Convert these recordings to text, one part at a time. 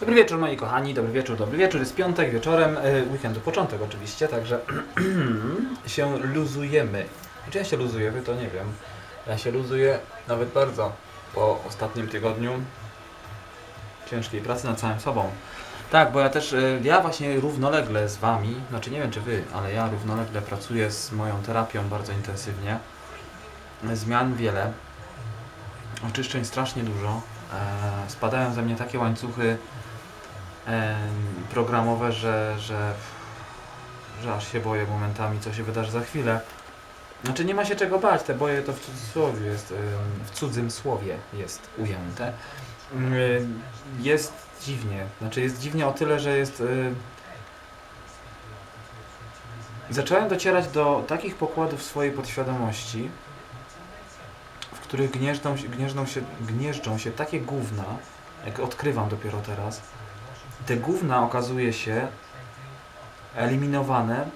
Dobry wieczór moi kochani, dobry wieczór, dobry wieczór. Jest piątek wieczorem, y, weekendu początek oczywiście, także się luzujemy. Czy ja się luzuję, wy to nie wiem. Ja się luzuję nawet bardzo po ostatnim tygodniu ciężkiej pracy nad samym sobą. Tak, bo ja też, y, ja właśnie równolegle z wami, znaczy nie wiem czy wy, ale ja równolegle pracuję z moją terapią bardzo intensywnie. Zmian wiele, oczyszczeń strasznie dużo. E, spadają ze mnie takie łańcuchy e, programowe, że, że, że aż się boję momentami, co się wydarzy za chwilę. Znaczy nie ma się czego bać, te boje to w cudzysłowie jest, w cudzym słowie jest ujęte. Ym, Jest dziwnie, znaczy jest dziwnie o tyle, że jest... y, Zacząłem docierać do takich pokładów swojej podświadomości, których gnieżdżą, się- gnieżdżą, się, gnieżdżą się takie gówna, jak odkrywam dopiero teraz. Te gówna okazuje się eliminowane.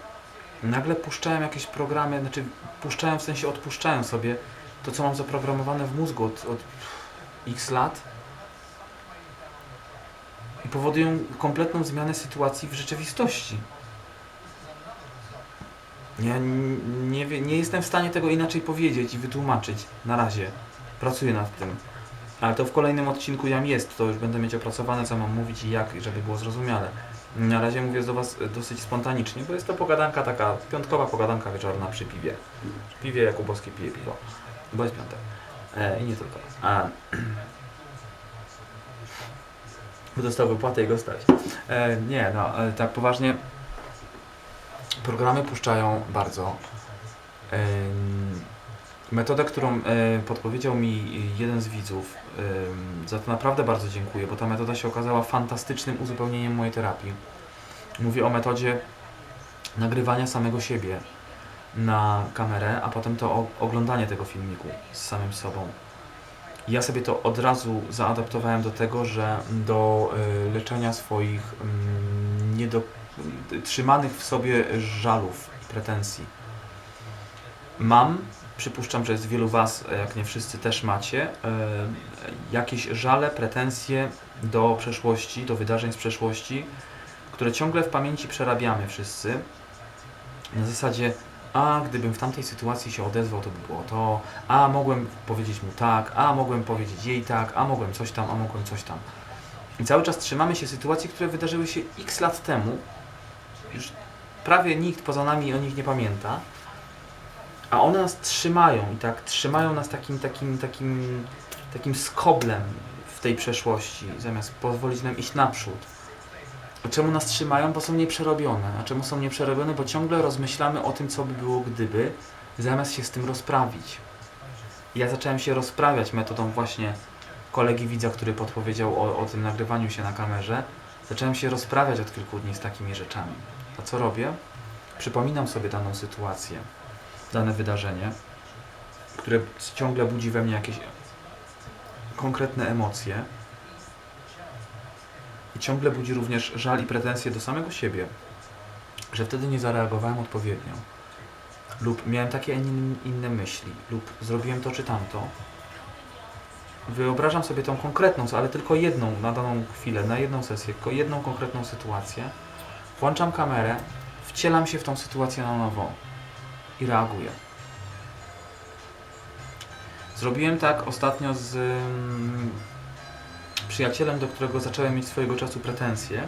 Nagle puszczałem jakieś programy, znaczy puszczałem w sensie odpuszczałem sobie to, co mam zaprogramowane w mózgu od, od x lat i powodują kompletną zmianę sytuacji w rzeczywistości. Ja nie, nie jestem w stanie tego inaczej powiedzieć i wytłumaczyć na razie. Pracuję nad tym. Ale to w kolejnym odcinku jam jest, to już będę mieć opracowane, co mam mówić i jak, żeby było zrozumiale. Na razie mówię do Was dosyć spontanicznie, bo jest to pogadanka taka, piątkowa pogadanka wieczorna przy piwie. Przy piwie Jakubowski pije piwo, bo jest piątek. E, I nie tylko. A, bo dostał wypłatę i go stać. E, nie, no, e, tak poważnie. Programy puszczają bardzo. Metodę, którą e, podpowiedział mi jeden z widzów, za to naprawdę bardzo dziękuję, bo ta metoda się okazała fantastycznym uzupełnieniem mojej terapii. Mówię o metodzie nagrywania samego siebie na kamerę, a potem to oglądanie tego filmiku z samym sobą. Ja sobie to od razu zaadaptowałem do tego, że do y, leczenia swoich mm, niedo, y, trzymanych w sobie żalów pretensji. Mam, przypuszczam, że jest wielu Was, jak nie wszyscy też macie, y, jakieś żale, pretensje do przeszłości, do wydarzeń z przeszłości, które ciągle w pamięci przerabiamy wszyscy. Na zasadzie, a gdybym w tamtej sytuacji się odezwał, to by było to, a mogłem powiedzieć mu tak, a mogłem powiedzieć jej tak, a mogłem coś tam, a mogłem coś tam. I cały czas trzymamy się sytuacji, które wydarzyły się x lat temu. Już prawie nikt poza nami o nich nie pamięta. A one nas trzymają i tak trzymają nas takim, takim, takim, takim skoblem w tej przeszłości, zamiast pozwolić nam iść naprzód. Czemu nas trzymają? Bo są nieprzerobione. A czemu są nieprzerobione? Bo ciągle rozmyślamy o tym, co by było gdyby, zamiast się z tym rozprawić. Ja zacząłem się rozprawiać metodą właśnie kolegi widza, który podpowiedział o, o tym nagrywaniu się na kamerze. Zacząłem się rozprawiać od kilku dni z takimi rzeczami. A co robię? Przypominam sobie daną sytuację, dane wydarzenie, które ciągle budzi we mnie jakieś konkretne emocje. I ciągle budzi również żal i pretensje do samego siebie, że wtedy nie zareagowałem odpowiednio. Lub miałem takie, inne myśli, lub zrobiłem to czy tamto. Wyobrażam sobie tą konkretną, ale tylko jedną na daną chwilę, na jedną sesję, tylko jedną konkretną sytuację. Włączam kamerę, wcielam się w tą sytuację na nowo i reaguję. Zrobiłem tak ostatnio z mm, przyjacielem, do którego zacząłem mieć swojego czasu pretensje.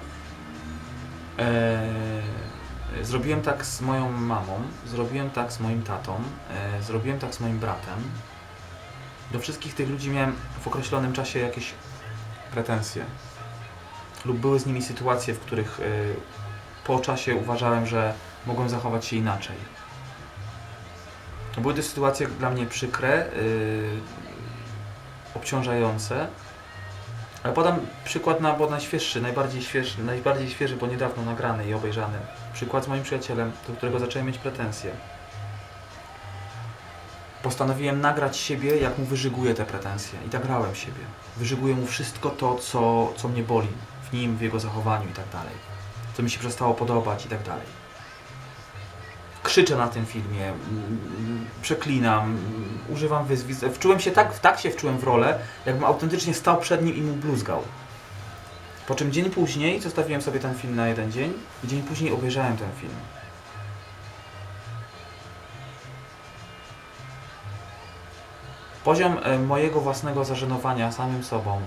Eee, zrobiłem tak z moją mamą, zrobiłem tak z moim tatą, e, zrobiłem tak z moim bratem. Do wszystkich tych ludzi miałem w określonym czasie jakieś pretensje. Lub były z nimi sytuacje, w których e, po czasie uważałem, że mogłem zachować się inaczej. Były to sytuacje dla mnie przykre, yy, obciążające, ale podam przykład na, bo najświeższy, najbardziej świeży, najbardziej świeży, bo niedawno nagrany i obejrzany. Przykład z moim przyjacielem, do którego zacząłem mieć pretensje. Postanowiłem nagrać siebie, jak mu wyżyguję te pretensje. I tak grałem siebie. Wyżyguję mu wszystko to, co, co mnie boli w nim, w jego zachowaniu i tak dalej. Co mi się przestało podobać i tak dalej. Krzyczę na tym filmie, przeklinam, używam wyzwisk. Wczułem się tak, tak się wczułem w rolę, jakbym autentycznie stał przed nim i mu bluzgał. Po czym dzień później zostawiłem sobie ten film na jeden dzień i dzień później obejrzałem ten film. Poziom e, mojego własnego zażenowania samym sobą,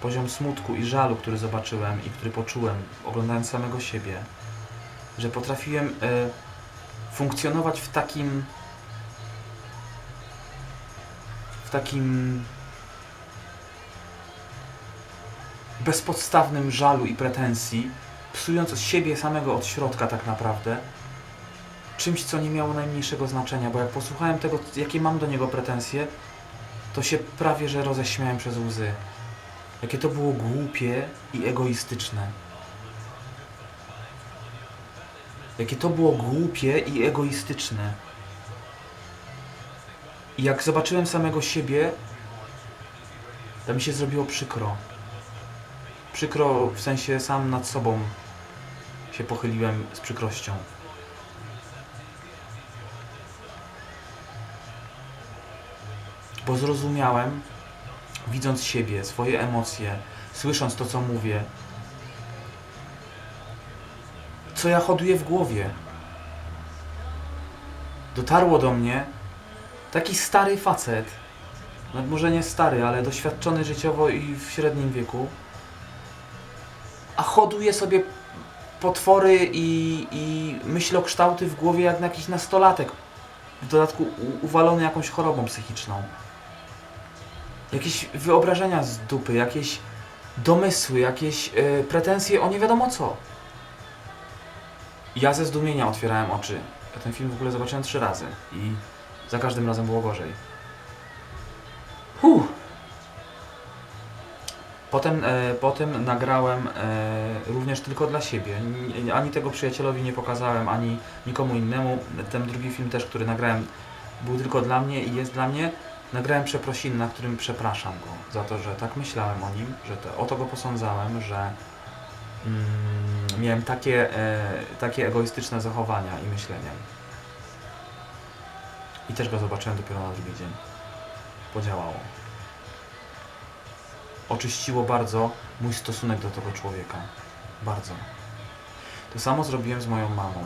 poziom smutku i żalu, który zobaczyłem i który poczułem oglądając samego siebie, że potrafiłem e, funkcjonować w takim w takim bezpodstawnym żalu i pretensji, psując siebie samego od środka tak naprawdę, czymś, co nie miało najmniejszego znaczenia, bo jak posłuchałem tego, jakie mam do niego pretensje, to się prawie że roześmiałem przez łzy. Jakie to było głupie i egoistyczne. Jakie to było głupie i egoistyczne. I jak zobaczyłem samego siebie, to mi się zrobiło przykro. Przykro w sensie sam nad sobą się pochyliłem z przykrością. Bo zrozumiałem, widząc siebie, swoje emocje, słysząc to, co mówię, co ja hoduję w głowie. Dotarło do mnie taki stary facet, no może nie stary, ale doświadczony życiowo i w średnim wieku, a hoduje sobie potwory i, i myślokształty w głowie jak na jakiś nastolatek. W dodatku uwalony jakąś chorobą psychiczną. Jakieś wyobrażenia z dupy, jakieś domysły, jakieś e, pretensje o nie wiadomo co. Ja ze zdumienia otwierałem oczy. Ja ten film w ogóle zobaczyłem trzy razy i za każdym razem było gorzej. Huh. Potem, e, potem nagrałem e, również tylko dla siebie. N- Ani tego przyjacielowi nie pokazałem, ani nikomu innemu. Ten drugi film też, który nagrałem, był tylko dla mnie i jest dla mnie. Nagrałem przeprosiny, na którym przepraszam go za to, że tak myślałem o nim, że te, o to go posądzałem, że mm, miałem takie, e, takie egoistyczne zachowania i myślenia. I też go zobaczyłem dopiero na drugi dzień. Podziałało. Oczyściło bardzo mój stosunek do tego człowieka. Bardzo. To samo zrobiłem z moją mamą.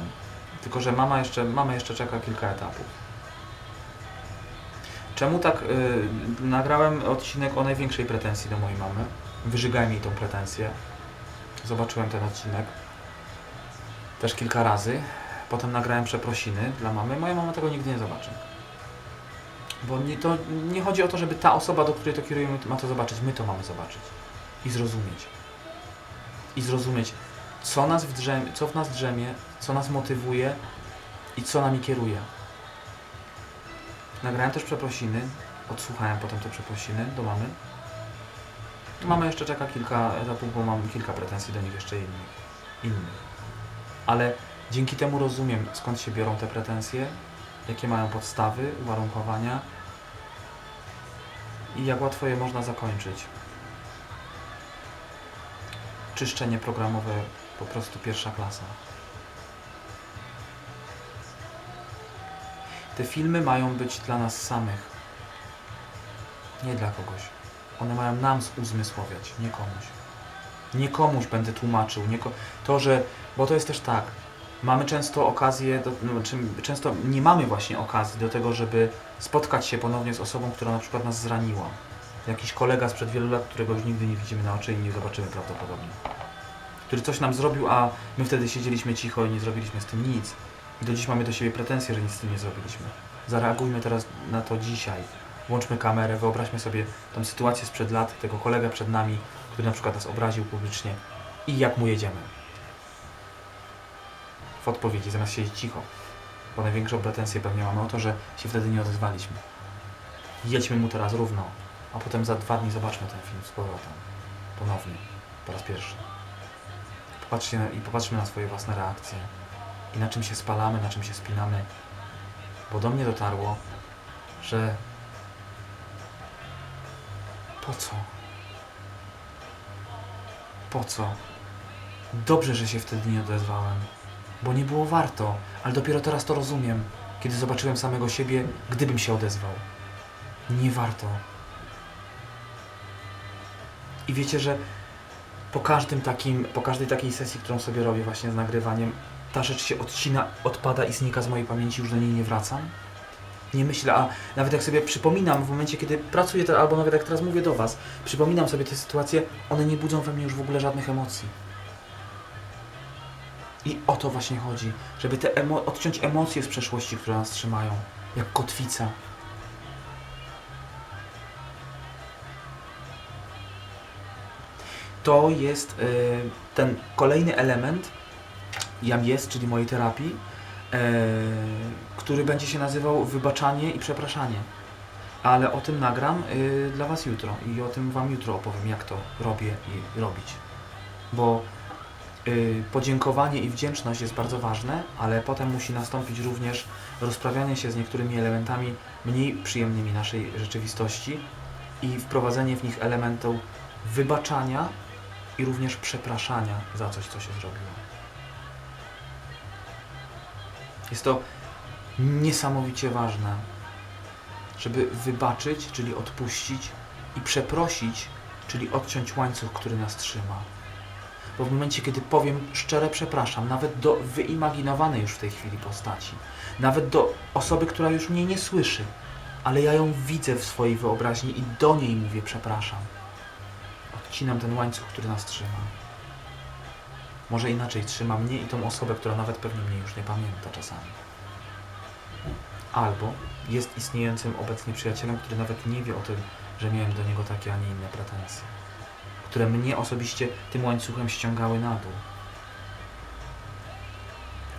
Tylko, że mama jeszcze, mama jeszcze czeka kilka etapów. Czemu tak y, nagrałem odcinek o największej pretensji do mojej mamy? Wyżygałem jej tą pretensję. Zobaczyłem ten odcinek. Też kilka razy. Potem nagrałem przeprosiny dla mamy. Moja mama tego nigdy nie zobaczy. Bo nie, to nie chodzi o to, żeby ta osoba, do której to kierujemy, ma to zobaczyć. My to mamy zobaczyć. I zrozumieć. I zrozumieć, co, nas w drzemie, co w nas drzemie, co nas motywuje i co nami kieruje. Nagrałem też przeprosiny. Odsłuchałem potem te przeprosiny do mamy. Mama jeszcze czeka kilka etapów, bo mam kilka pretensji do nich jeszcze innych. innych. Ale dzięki temu rozumiem, skąd się biorą te pretensje, jakie mają podstawy, uwarunkowania i jak łatwo je można zakończyć. Czyszczenie programowe po prostu pierwsza klasa. Te filmy mają być dla nas samych, nie dla kogoś. One mają nam uzmysłowiać, nie komuś. Nie komuś będę tłumaczył. Nie to, że. Bo to jest też tak. Mamy często okazję, do, no, czym, często nie mamy właśnie okazji do tego, żeby spotkać się ponownie z osobą, która na przykład nas zraniła. Jakiś kolega sprzed wielu lat, którego już nigdy nie widzimy na oczy i nie zobaczymy prawdopodobnie. Który coś nam zrobił, a my wtedy siedzieliśmy cicho i nie zrobiliśmy z tym nic. I do dziś mamy do siebie pretensje, że nic z tym nie zrobiliśmy. Zareagujmy teraz na to dzisiaj. Włączmy kamerę, wyobraźmy sobie tą sytuację sprzed lat, tego kolegę przed nami, który na przykład nas obraził publicznie i jak mu jedziemy. W odpowiedzi, zamiast siedzieć cicho. Bo największą pretensję pewnie mamy o to, że się wtedy nie odezwaliśmy. Jedźmy mu teraz równo, a potem za dwa dni zobaczmy ten film z powrotem. Ponownie. Po raz pierwszy. Popatrzcie na, I popatrzmy na swoje własne reakcje. I na czym się spalamy, na czym się spinamy. Bo do mnie dotarło, że po co? Po co? Dobrze, że się wtedy nie odezwałem, bo nie było warto, ale dopiero teraz to rozumiem, kiedy zobaczyłem samego siebie, gdybym się odezwał. Nie warto. I wiecie, że po każdym takim, po każdej takiej sesji, którą sobie robię właśnie z nagrywaniem, ta rzecz się odcina, odpada i znika z mojej pamięci, już do niej nie wracam. Nie myślę, a nawet jak sobie przypominam w momencie, kiedy pracuję, albo nawet jak teraz mówię do Was, przypominam sobie te sytuacje, one nie budzą we mnie już w ogóle żadnych emocji. I o to właśnie chodzi, żeby te emo- odciąć emocje z przeszłości, które nas trzymają, jak kotwica. To jest y, ten kolejny element jam jest, czyli mojej terapii, e, który będzie się nazywał wybaczanie i przepraszanie. Ale o tym nagram y, dla Was jutro i o tym Wam jutro opowiem, jak to robię i robić. Bo y, podziękowanie i wdzięczność jest bardzo ważne, ale potem musi nastąpić również rozprawianie się z niektórymi elementami mniej przyjemnymi naszej rzeczywistości i wprowadzenie w nich elementów wybaczania i również przepraszania za coś, co się zrobiło. Jest to niesamowicie ważne, żeby wybaczyć, czyli odpuścić i przeprosić, czyli odciąć łańcuch, który nas trzyma. Bo w momencie, kiedy powiem szczere przepraszam, nawet do wyimaginowanej już w tej chwili postaci, nawet do osoby, która już mnie nie słyszy, ale ja ją widzę w swojej wyobraźni i do niej mówię przepraszam. Odcinam ten łańcuch, który nas trzyma. Może inaczej trzyma mnie i tą osobę, która nawet pewnie mnie już nie pamięta czasami. Albo jest istniejącym obecnie przyjacielem, który nawet nie wie o tym, że miałem do niego takie, a nie inne pretensje. Które mnie osobiście tym łańcuchem ściągały na dół.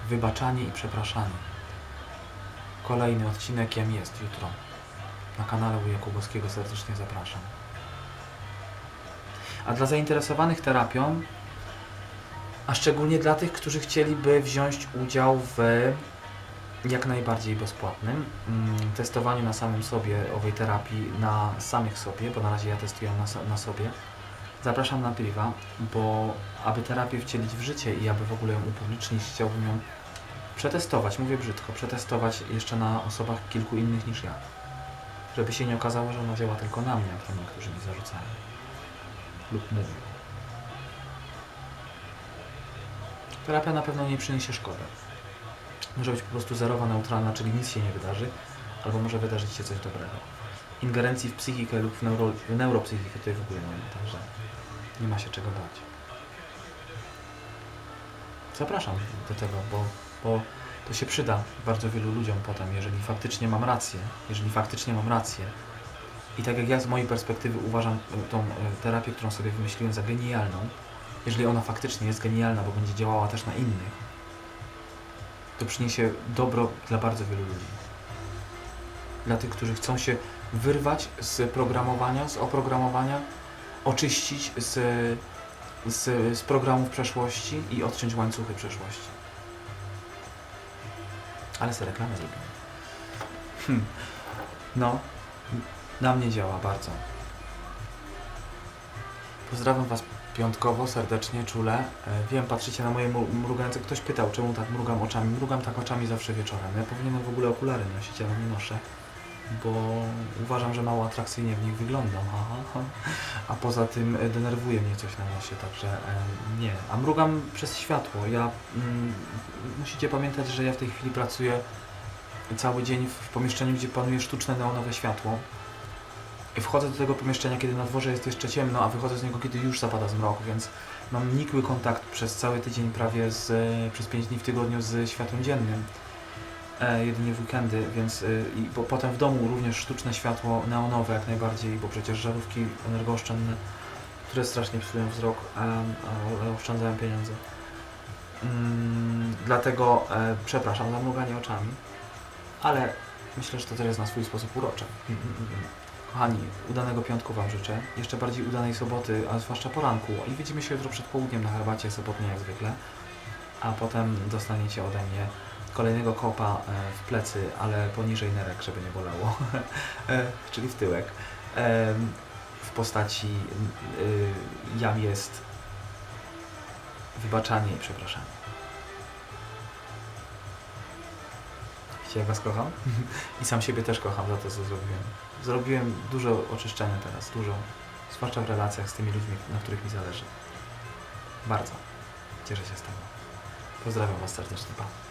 Wybaczanie i przepraszanie. Kolejny odcinek Jam jest jutro. Na kanale u Jakubowskiego serdecznie zapraszam. A dla zainteresowanych terapią, a szczególnie dla tych, którzy chcieliby wziąć udział w jak najbardziej bezpłatnym mm, testowaniu na samym sobie owej terapii, na samych sobie, bo na razie ja testuję na, na sobie, zapraszam na priwa, bo aby terapię wcielić w życie i aby w ogóle ją upublicznić, chciałbym ją przetestować, mówię brzydko, przetestować jeszcze na osobach kilku innych niż ja. Żeby się nie okazało, że ona działa tylko na mnie, jak to niektórzy mi zarzucają. Lub mówią. Terapia na pewno nie przyniesie szkody. Może być po prostu zerowa, neutralna, czyli nic się nie wydarzy, albo może wydarzyć się coś dobrego. Ingerencji w psychikę lub w, neuro, w neuropsychikę tutaj w ogóle nie ma, także nie ma się czego bać. Zapraszam do tego, bo, bo to się przyda bardzo wielu ludziom potem, jeżeli faktycznie mam rację, jeżeli faktycznie mam rację. I tak jak ja z mojej perspektywy uważam e, tą e, terapię, którą sobie wymyśliłem za genialną, jeżeli ona faktycznie jest genialna, bo będzie działała też na innych, to przyniesie dobro dla bardzo wielu ludzi. Dla tych, którzy chcą się wyrwać z programowania, z oprogramowania, oczyścić z, z, z programów przeszłości i odciąć łańcuchy przeszłości. Ale sobie reklamę zrobimy. Hmm. No, na mnie działa bardzo. Pozdrawiam Was piątkowo, serdecznie, czule. E, Wiem, patrzycie na moje mrugające. Ktoś pytał, czemu tak mrugam oczami. Mrugam tak oczami zawsze wieczorem. Ja powinienem w ogóle okulary nosić, ale nie noszę, bo uważam, że mało atrakcyjnie w nich wyglądam. Aha. A poza tym e, denerwuje mnie coś na nosie, także e, nie. A mrugam przez światło. Ja mm, musicie pamiętać, że ja w tej chwili pracuję cały dzień w pomieszczeniu, gdzie panuje sztuczne neonowe światło. Wchodzę do tego pomieszczenia, kiedy na dworze jest jeszcze ciemno, a wychodzę z niego, kiedy już zapada zmrok, więc mam nikły kontakt przez cały tydzień, prawie z, przez 5 dni w tygodniu z światłem dziennym. E, jedynie w weekendy, więc e, i po, potem w domu również sztuczne światło neonowe jak najbardziej, bo przecież żarówki energooszczędne, które strasznie psują wzrok, e, ale oszczędzają pieniądze. Mm, dlatego e, przepraszam za mruganie oczami, ale myślę, że to też jest na swój sposób urocze. Mm, mm, mm. Kochani, udanego piątku Wam życzę, jeszcze bardziej udanej soboty, a zwłaszcza poranku. I widzimy się jutro przed południem na herbacie sobotniej jak zwykle. A potem dostaniecie ode mnie kolejnego kopa e, w plecy, ale poniżej nerek, żeby nie bolało, E, czyli w tyłek. Em, W postaci jam jest wybaczanie i przepraszanie. Wiecie, jak Was kocham? I sam siebie też kocham za to, co zrobiłem. Zrobiłem dużo oczyszczenia teraz, dużo, zwłaszcza w relacjach z tymi ludźmi, na których mi zależy. Bardzo. Cieszę się z tego. Pozdrawiam Was serdecznie. Pa.